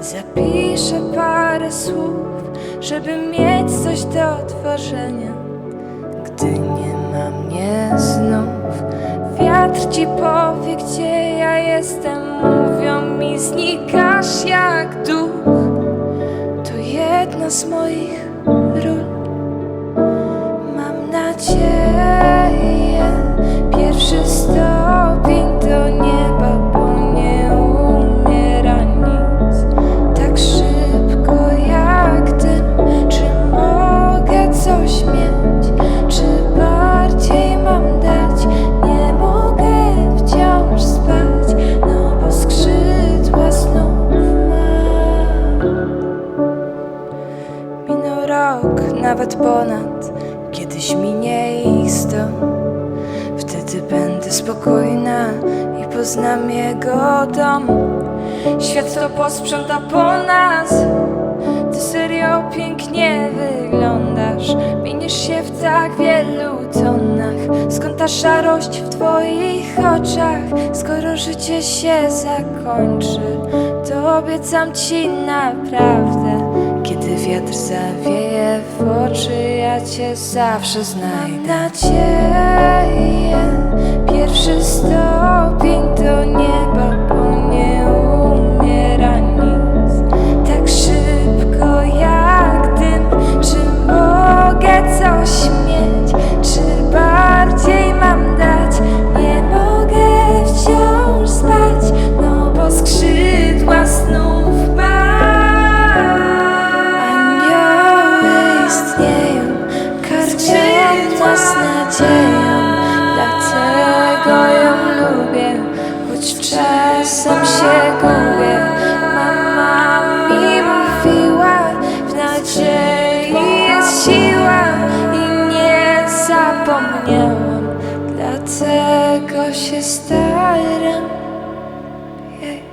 Zapiszę parę słów, żeby mieć coś do tworzenia. Gdy nie ma mnie znów, wiatr ci powie, gdzie ja jestem. Mówią mi, znikasz jak duch. To jedna z moich Minął rok, nawet ponad, kiedyś minie ich. Wtedy będę spokojna i poznam jego dom. Świat to posprząta po nas. Ty serio pięknie wyglądasz. Miniesz się w tak wielu tonach. Skąd ta szarość w twoich oczach? Skoro życie się zakończy, to obiecam ci naprawdę. Wiatr zawieje w oczy, ja cię zawsze znajdę. Tłuma z nadzieją Dlatego ją lubię Choć czasem się gubię Mama mi mówiła W nadziei jest siła I nie zapomniałam. Dlatego się staram. Yeah.